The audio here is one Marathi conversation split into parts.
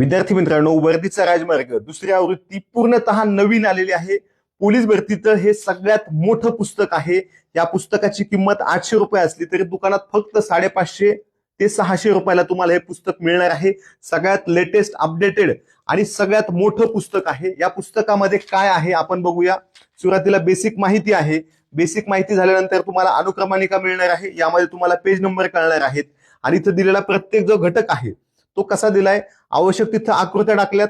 विद्यार्थी मित्रांनो वर्दीचा राजमार्ग. दुसरी आवृत्ती पूर्णतः नवीन आलेली आहे. पोलीस भरतीचं हे सगळ्यात मोठं पुस्तक आहे. या पुस्तकाची किंमत आठशे रुपये असली तरी दुकानात फक्त साडेपाचशे ते सहाशे रुपयाला तुम्हाला हे पुस्तक मिळणार आहे. सगळ्यात लेटेस्ट अपडेटेड आणि सगळ्यात मोठं पुस्तक आहे. या पुस्तकामध्ये काय आहे आपण बघूया. सुरुवातीला बेसिक माहिती आहे. बेसिक माहिती झाल्यानंतर तुम्हाला अनुक्रमानिका मिळणार आहे. यामध्ये तुम्हाला पेज नंबर कळणार आहेत. आणि इथं दिलेला प्रत्येक जो घटक आहे तो कसा दिलाय? आवश्यक तिथं आकृत्या टाकल्यात.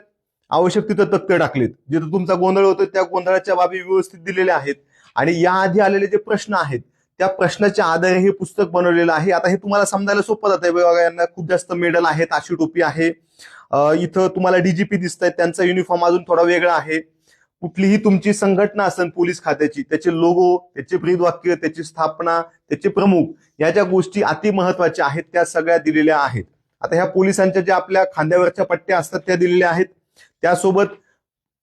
आवश्यक तिथं तथ्य टाकलेत. जिथं तुमचा गोंधळ होतो त्या गोंधळाच्या बाबी व्यवस्थित दिलेल्या आहेत. आणि याआधी आलेले जे प्रश्न आहेत त्या प्रश्नाच्या आधारे हे पुस्तक बनवलेलं आहे. आता हे तुम्हाला समजायला सोपं जात आहे यांना खूप जास्त मेडल आहेत अशी टोपी आहे. इथं तुम्हाला डीजीपी दिसत आहेत त्यांचा युनिफॉर्म अजून थोडा वेगळा आहे. कुठलीही तुमची संघटना असेल पोलीस खात्याची त्याचे लोगो त्याचे ब्रीदवाक्य त्याची स्थापना त्याचे प्रमुख या ज्या गोष्टी अति महत्त्वाच्या आहेत त्या सगळ्या दिलेल्या आहेत. आता ह्या पोलिसांच्या ज्या आपल्या खांद्यावरच्या पट्ट्या असतात त्या दिलेल्या आहेत. त्यासोबत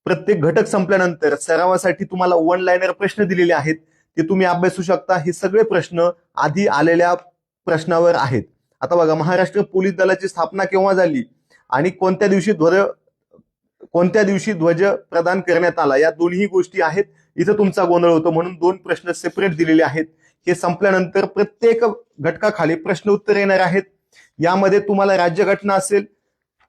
प्रत्येक घटक संपल्यानंतर सरावासाठी तुम्हाला वन लाईनर प्रश्न दिलेले आहेत. ते तुम्ही अभ्यासू शकता. हे सगळे प्रश्न आधी आलेल्या प्रश्नावर आहेत. आता बघा महाराष्ट्र पोलीस दलाची स्थापना केव्हा झाली? आणि कोणत्या दिवशी ध्वज कोणत्या दिवशी ध्वज प्रदान करण्यात आला? या दोन्ही गोष्टी आहेत. इथं तुमचा गोंधळ होतो म्हणून दोन प्रश्न सेपरेट दिलेले आहेत. हे संपल्यानंतर प्रत्येक घटकाखाली प्रश्न उत्तर येणार आहेत. यामध्ये तुम्हाला राज्यघटना असेल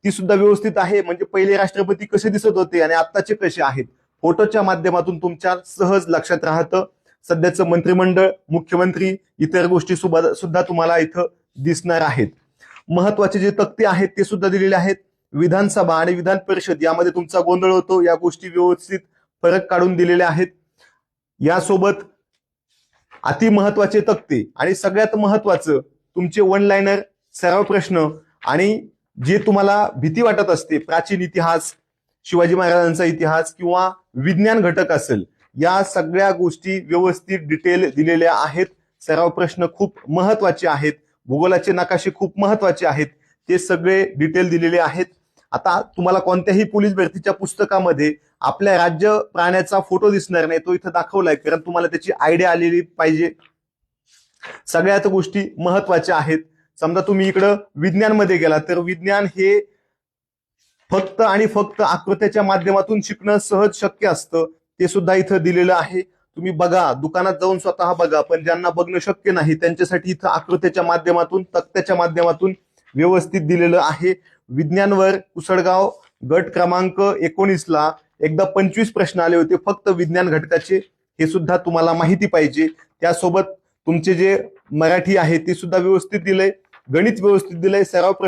ती सुद्धा व्यवस्थित आहे. म्हणजे पहिले राष्ट्रपती कसे दिसत होते आणि आत्ताचे कसे आहेत फोटोच्या माध्यमातून तुमच्या सहज लक्षात राहतं. सध्याचं मंत्रिमंडळ मुख्यमंत्री इतर गोष्टी सुद्धा सुद्धा तुम्हाला इथं दिसणार आहेत. महत्त्वाचे जे तक्ते आहेत ते सुद्धा दिलेले आहेत. विधानसभा आणि विधान परिषद यामध्ये तुमचा गोंधळ होतो. या गोष्टी व्यवस्थित फरक काढून दिलेल्या आहेत. यासोबत अति महत्त्वाचे तक्ते आणि सगळ्यात महत्वाचं तुमचे वन लाईनर सराव प्रश्न. आणि जे तुम्हाला भीती वाटत असते प्राचीन इतिहास शिवाजी महाराजांचा इतिहास किंवा विज्ञान घटक असेल या सगळ्या गोष्टी व्यवस्थित डिटेल दिलेल्या आहेत. सराव प्रश्न खूप महत्त्वाचे आहेत. भूगोलाचे नकाशे खूप महत्त्वाचे आहेत. ते सगळे डिटेल दिलेले आहेत. आता तुम्हाला कोणत्याही पोलीस भरतीच्या पुस्तकामध्ये आपल्या राज्य प्राण्याचा फोटो दिसणार नाही तो इथं दाखवलाय कारण तुम्हाला त्याची आयडिया आलेली पाहिजे. सगळ्यात गोष्टी महत्त्वाच्या आहेत. समजा तुम्ही इकडं विज्ञानमध्ये गेला तर विज्ञान हे फक्त आणि फक्त आकृत्याच्या माध्यमातून शिकणं सहज शक्य असतं. ते सुद्धा इथं दिलेलं आहे. तुम्ही बघा दुकानात जाऊन स्वतः बघा पण ज्यांना बघणं शक्य नाही त्यांच्यासाठी इथं आकृत्याच्या माध्यमातून तक्त्याच्या माध्यमातून व्यवस्थित दिलेलं आहे. विज्ञानवर उसळगाव गट क्रमांक एकोणीसला एकदा पंचवीस प्रश्न आले होते. फक्त विज्ञान घटकाचे हे सुद्धा तुम्हाला माहिती पाहिजे. त्यासोबत तुमचे जे मराठी आहे ते सुद्धा व्यवस्थित दिलंय. गणित व्यवस्थित दिलंय सराव